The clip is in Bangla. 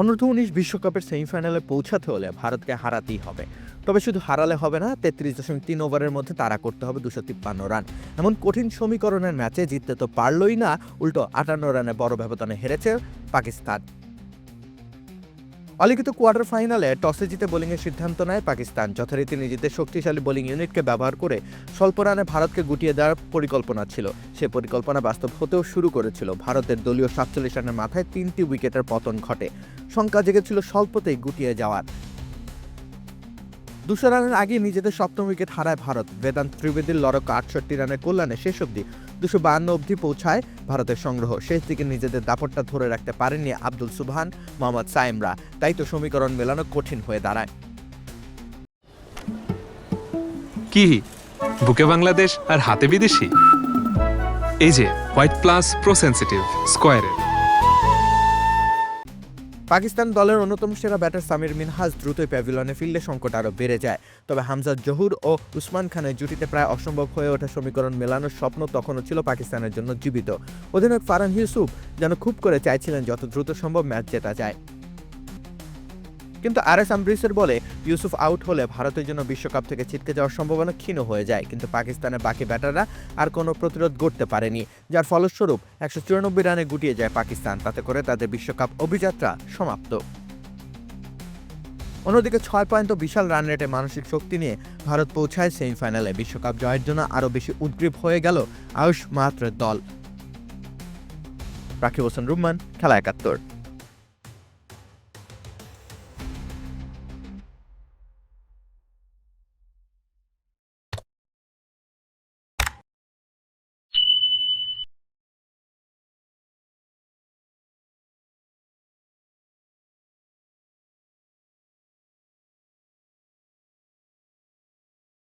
অনূর্ধ্ব উনিশ বিশ্বকাপের সেমিফাইনালে পৌঁছাতে হলে ভারতকে হারাতেই হবে। তবে শুধু হারালে হবে না, তেত্রিশ দশমিক তিন ওভারের মধ্যে তারা করতে হবে দুশো তিপ্পান্ন রান। এমন কঠিন সমীকরণের ম্যাচে জিততে তো পারলই না, উল্টো আটান্ন রানে বড় ব্যবধানে হেরেছে পাকিস্তান। অলিখিত কোয়ার্টার ফাইনালে টসে জিতে বোলিংয়ের সিদ্ধান্ত নেয় পাকিস্তান। যথারীতি নিজেদের শক্তিশালী বোলিং ইউনিটকে ব্যবহার করে স্বল্প রানে ভারতকে গুটিয়ে দেওয়ার পরিকল্পনা ছিল। সে পরিকল্পনা বাস্তব হতেও শুরু করেছিল। ভারতের দলীয় সাতচল্লিশ রানের মাথায় তিনটি উইকেটের পতন ঘটে। শঙ্কা জেগেছিল স্বল্পতেই গুটিয়ে যাওয়ার। দুশো রানের আগে নিজেদের সপ্তম উইকেট হারায় ভারত। বেদান্ত ত্রিবেদীর লড়ক আটষট্টি রানের কল্যাণে শেষ অবধি দুশো বাহান্ন অবধি পৌঁছায় ভারতের সংগ্রহ। শেষ দিকে নিজেদের দাপটটা ধরে রাখতে পারেননি আব্দুল সুবহান, মোহাম্মদ সাইমরা তাই তো সমীকরণ মেলানো কঠিন হয়ে দাঁড়ায়। কি? বুকে বাংলাদেশ আর হাতে বিদেশি? এই যে, হোয়াইট প্লাস প্রো সেন্সিটিভ স্কোয়ারের পাকিস্তান দলের অন্যতম সেরা ব্যাটার সামির মিনহাজ দ্রুতই প্যাভিলনে ফিল্ডে সংকট আরও বেড়ে যায়। তবে হামজা জহুর ও উসমান খানের জুটিতে প্রায় অসম্ভব হয়ে ওঠা সমীকরণ মেলানোর স্বপ্ন তখনও ছিল পাকিস্তানের জন্য জীবিত। অধিনায়ক ফারান ইউসুফ যেন খুব করে চাইছিলেন যত দ্রুত সম্ভব ম্যাচ জেতা যায়। কিন্তু আর এস আমব্রিসের বলে ইউসুফ আউট হলে ভারতের জন্য বিশ্বকাপ থেকে ছিটকে যাওয়ার সম্ভাবনা ক্ষীণ হয়ে যায়। কিন্তু পাকিস্তানের বাকি ব্যাটাররা আর কোনো প্রতিরোধ গড়তে পারেনি। যার ফলস্বরূপ একশো চুরানব্বই রানে গুটিয়ে যায় পাকিস্তান। তাতে করে তাদের বিশ্বকাপ অভিযাত্রা সমাপ্ত। অন্যদিকে ছয় পয়েন্ট ও বিশাল রান রেটে মানসিক শক্তি নিয়ে ভারত পৌঁছায় সেমিফাইনালে। বিশ্বকাপ জয়ের জন্য আরও বেশি উদ্গ্রীব হয়ে গেল আয়ুষ মাহাত্রের দল। রাকিব হোসেন রুম্মান, খেলা একাত্তর।